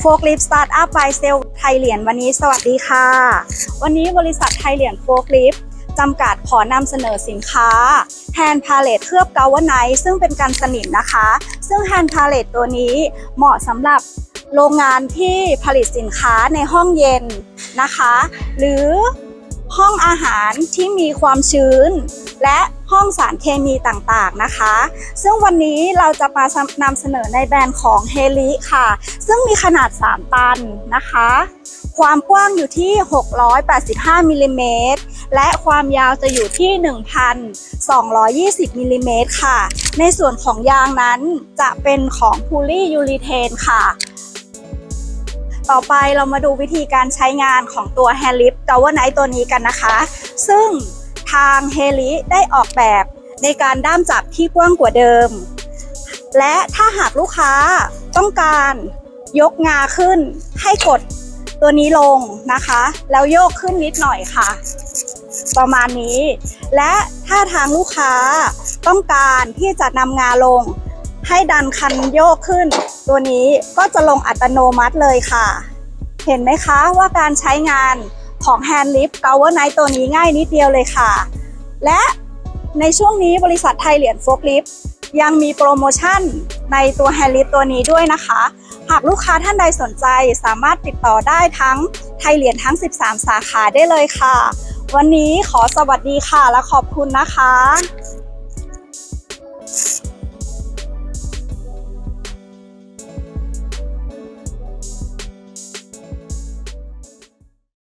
โฟกลิฟสตาร์ทอัพบายเซลไทยเหรียญวันนี้สวัสดีค่ะ วันนี้บริษัทไทยเหรียญโฟกลิฟจำกัดขอนำเสนอสินค้าแฮนด์พาเลตเคลือบกาวไนท์ซึ่งเป็นการสนิมนะคะ ซึ่งแฮนด์พาเลตตัวนี้เหมาะสำหรับโรงงานที่ผลิตสินค้าในห้องเย็นนะคะ หรือ ห้องอาหารที่มีความชื้น และห้องสารเคมีต่างๆนะคะ ซึ่งวันนี้เราจะมานำเสนอในแบรนด์ของเฮลิค่ะ ซึ่งมีขนาด 3 ตันนะคะ ความกว้างอยู่ที่ 685มิลลิเมตรและความยาวจะอยู่ที่ 1,220มิลลิเมตรค่ะ ในส่วนของยางนั้นจะเป็นของพูลียูรีเทนค่ะ ต่อไปเรามาดูวิธีการใช้งานของตัวแฮร์ลิฟกาวไนท์ตัวนี้กันนะคะ ซึ่งทางเฮลิได้ออกแบบในการด้ามจับที่กว้างกว่าเดิม และถ้าหากลูกค้าต้องการยกงาขึ้นให้กดตัวนี้ลงนะคะ แล้วโยกขึ้นนิดหน่อยค่ะ ประมาณนี้ และถ้าทางลูกค้าต้องการที่จะนำงาลง ให้ดันคันโยกขึ้น ตัวนี้ก็จะลงอัตโนมัติเลยค่ะ เห็นไหมคะว่าการใช้งานของแฮนด์ลิฟต์ o ก e r Night ตัวนี้ง่ายนิดเดียวเลยค่ะ และในช่วงนี้บริษัทไทยเหรียญโฟกลิฟต์ยังมีโปรโมชั่นในตัวแฮนด์ลิฟต์ตัวนี้ด้วยนะคะ หากลูกค้าท่านใดสนใจสามารถติดต่อได้ทั้งไทยเหรียญทั้ง 13 สาขาได้เลยค่ะ วันนี้ขอสวัสดีค่ะและขอบคุณนะคะ